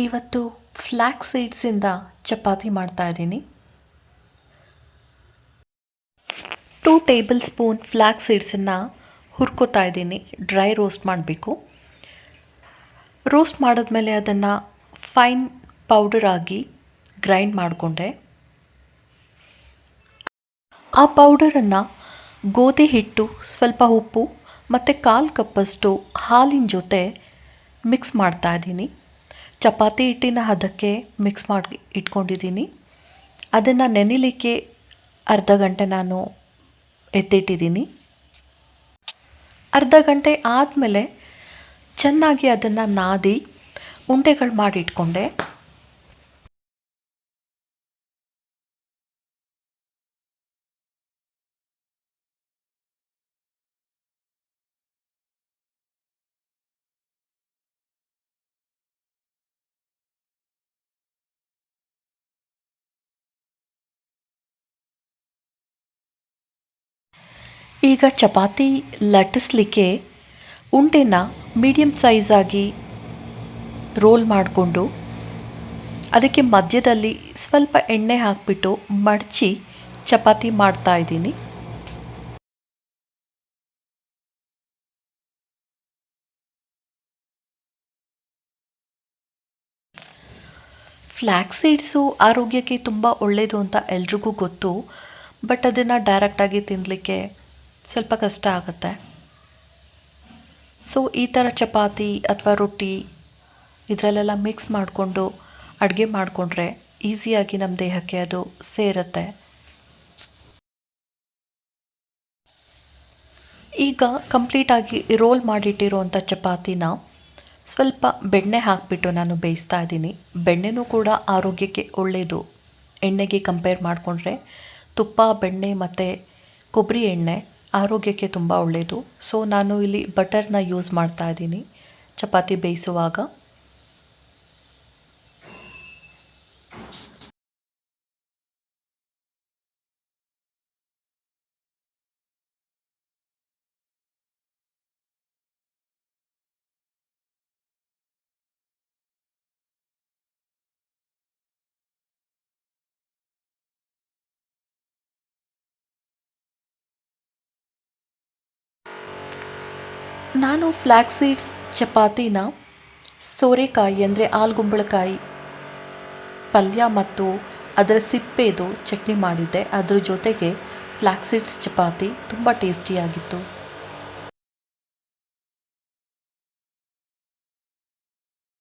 ಇವತ್ತು ಫ್ಲ್ಯಾಕ್ ಸೀಡ್ಸಿಂದ ಚಪಾತಿ ಮಾಡ್ತಾ ಇದ್ದೀನಿ. ಟೂ ಟೇಬಲ್ ಸ್ಪೂನ್ ಫ್ಲ್ಯಾಕ್ ಸೀಡ್ಸನ್ನು ಹುರ್ಕೋತಾ ಇದ್ದೀನಿ. ಡ್ರೈ ರೋಸ್ಟ್ ಮಾಡಬೇಕು. ರೋಸ್ಟ್ ಮಾಡಿದ್ಮೇಲೆ ಅದನ್ನು ಫೈನ್ ಪೌಡರ್ ಆಗಿ ಗ್ರೈಂಡ್ ಮಾಡಿಕೊಂಡೆ. ಆ ಪೌಡರನ್ನು ಗೋಧಿ ಹಿಟ್ಟು, ಸ್ವಲ್ಪ ಉಪ್ಪು ಮತ್ತು ಕಾಲು ಕಪ್ಪಷ್ಟು ಹಾಲಿನ ಜೊತೆ ಮಿಕ್ಸ್ ಮಾಡ್ತಾ ಇದ್ದೀನಿ. ಚಪಾತಿ ಹಿಟ್ಟಿನ ಹದಕ್ಕೆ ಮಿಕ್ಸ್ ಮಾಡಿ ಇಟ್ಕೊಂಡಿದ್ದೀನಿ. ಅದನ್ನು ನೆನಿಲಿಕ್ಕೆ ಅರ್ಧ ಗಂಟೆ ನಾನು ಎತ್ತಿಟ್ಟಿದ್ದೀನಿ. ಅರ್ಧ ಗಂಟೆ ಆದಮೇಲೆ ಚೆನ್ನಾಗಿ ಅದನ್ನು ನಾದಿ, ಉಂಡೆಗಳು ಮಾಡಿ ಈಗ ಚಪಾತಿ ಲಟ್ಟಿಸ್ಲಿಕ್ಕೆ ಉಂಡೆನ ಮೀಡಿಯಮ್ ಸೈಜಾಗಿ ರೋಲ್ ಮಾಡಿಕೊಂಡು ಅದಕ್ಕೆ ಮಧ್ಯದಲ್ಲಿ ಸ್ವಲ್ಪ ಎಣ್ಣೆ ಹಾಕಿಬಿಟ್ಟು ಮಡಚಿ ಚಪಾತಿ ಮಾಡ್ತಾ ಇದ್ದೀನಿ. ಫ್ಲ್ಯಾಕ್ ಸೀಡ್ಸು ಆರೋಗ್ಯಕ್ಕೆ ತುಂಬ ಒಳ್ಳೆಯದು ಅಂತ ಎಲ್ರಿಗೂ ಗೊತ್ತು, ಬಟ್ ಅದನ್ನು ಡೈರೆಕ್ಟಾಗಿ ತಿನ್ನಲಿಕ್ಕೆ ಸ್ವಲ್ಪ ಕಷ್ಟ ಆಗುತ್ತೆ. ಸೊ ಈ ಥರ ಚಪಾತಿ ಅಥವಾ ರೊಟ್ಟಿ ಇದರಲ್ಲೆಲ್ಲ ಮಿಕ್ಸ್ ಮಾಡಿಕೊಂಡು ಅಡುಗೆ ಮಾಡಿಕೊಂಡ್ರೆ ಈಸಿಯಾಗಿ ನಮ್ಮ ದೇಹಕ್ಕೆ ಅದು ಸೇರುತ್ತೆ. ಈಗ ಕಂಪ್ಲೀಟಾಗಿ ರೋಲ್ ಮಾಡಿಟ್ಟಿರುವಂಥ ಚಪಾತಿನ ಸ್ವಲ್ಪ ಬೆಣ್ಣೆ ಹಾಕಿಬಿಟ್ಟು ನಾನು ಬೇಯಿಸ್ತಾ ಇದ್ದೀನಿ. ಬೆಣ್ಣೆನೂ ಕೂಡ ಆರೋಗ್ಯಕ್ಕೆ ಒಳ್ಳೆಯದು ಎಣ್ಣೆಗೆ ಕಂಪೇರ್ ಮಾಡಿಕೊಂಡ್ರೆ ತುಪ್ಪ, ಬೆಣ್ಣೆ ಮತ್ತು ಕೊಬ್ಬರಿ ಎಣ್ಣೆ ಆರೋಗ್ಯಕ್ಕೆ ತುಂಬ ಒಳ್ಳೆಯದು ಸೊ ನಾನು ಇಲ್ಲಿ ಬಟರ್ನ ಯೂಸ್ ಮಾಡ್ತಾ ಇದ್ದೀನಿ. ಚಪಾತಿ ಬೇಯಿಸುವಾಗ. ನಾನು ಫ್ಲ್ಯಾಕ್ ಸೀಡ್ಸ್ ಚಪಾತಿನ, ಸೋರೆಕಾಯಿ ಅಂದರೆ ಆಲ್ಗುಂಬಳಕಾಯಿ ಪಲ್ಯ ಮತ್ತು ಅದರ ಸಿಪ್ಪೆದು ಚಟ್ನಿ ಮಾಡಿದ್ದೆ. ಅದ್ರ ಜೊತೆಗೆ ಫ್ಲ್ಯಾಕ್ ಸೀಡ್ಸ್ ಚಪಾತಿ ತುಂಬ ಟೇಸ್ಟಿಯಾಗಿತ್ತು